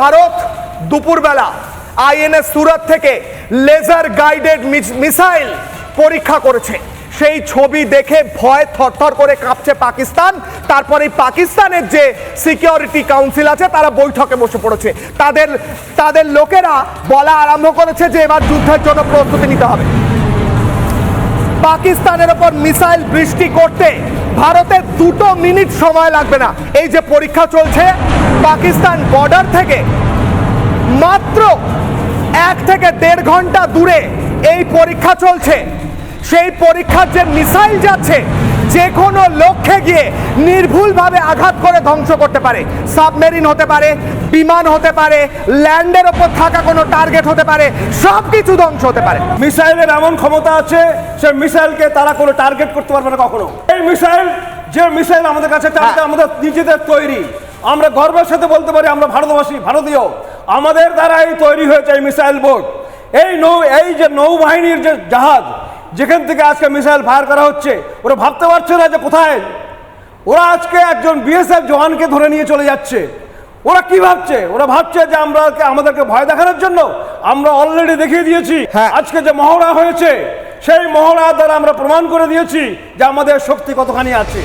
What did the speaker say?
ভারত দুপুরবেলা আইএনএস সুরত থেকে laser guided missile পরীক্ষা করেছে। সেই ছবি দেখে ভয় থরথর করে কাঁপছে পাকিস্তান। তারপরে পাকিস্তানের যে সিকিউরিটি কাউন্সিল আছে, তারা বৈঠকে বসে পড়েছে। তাদের তাদের লোকেরা বলা আরম্ভ করেছে যে এবার যুদ্ধের জন্য প্রস্তুতি নিতে হবে। পাকিস্তানের ওপর মিসাইল বৃষ্টি করতে ভারতের দুটো মিনিট সময় লাগবে না। এই যে পরীক্ষা চলছে, পাকিস্তান বর্ডার থেকে মাত্র এক থেকে দেড় ঘণ্টা দূরে এই পরীক্ষা চলছে। সেই পরীক্ষার যে মিসাইল যাচ্ছে যে কোনো লক্ষ্যে গিয়ে নির্ভুলভাবে আঘাত করে ধ্বংস করতে পারে। সাবমেরিন হতে পারে বিমান হতে পারে ল্যান্ডের ওপর থাকা কোনো টার্গেট হতে পারে সব কিছু ধ্বংস হতে পারে। মিসাইলের এমন ক্ষমতা আছে সে মিসাইলকে তারা কোনো টার্গেট করতে পারবে না কখনো। এই মিসাইল যে মিসাইল আমাদের কাছে হ্যাঁ। আমাদের নিজেদের তৈরি। আমরা গর্বের সাথে বলতে পারি আমরা ভারতবাসী ভারতীয়। আমাদের দ্বারাই তৈরি হয়েছে এই মিসাইল বোর্ড এই নৌ এই যে নৌবাহিনীর যে জাহাজ যেখান থেকে আজকে মিসাইল ফায়ার করা হচ্ছে ওরা ভাবতে পারছে না যে কোথায়। ওরা আজকে একজন বিএসএফ জওয়ানকে ধরে নিয়ে চলে যাচ্ছে। ওরা কি ভাবছে? ওরা ভাবছে যে আমরা আমাদেরকে ভয় দেখানোর জন্য আমরা অলরেডি দেখিয়ে দিয়েছি। হ্যাঁ। আজকে যে মহড়া হয়েছে সেই মহড়া দ্বারা আমরা প্রমাণ করে দিয়েছি যে আমাদের শক্তি কতখানি আছে।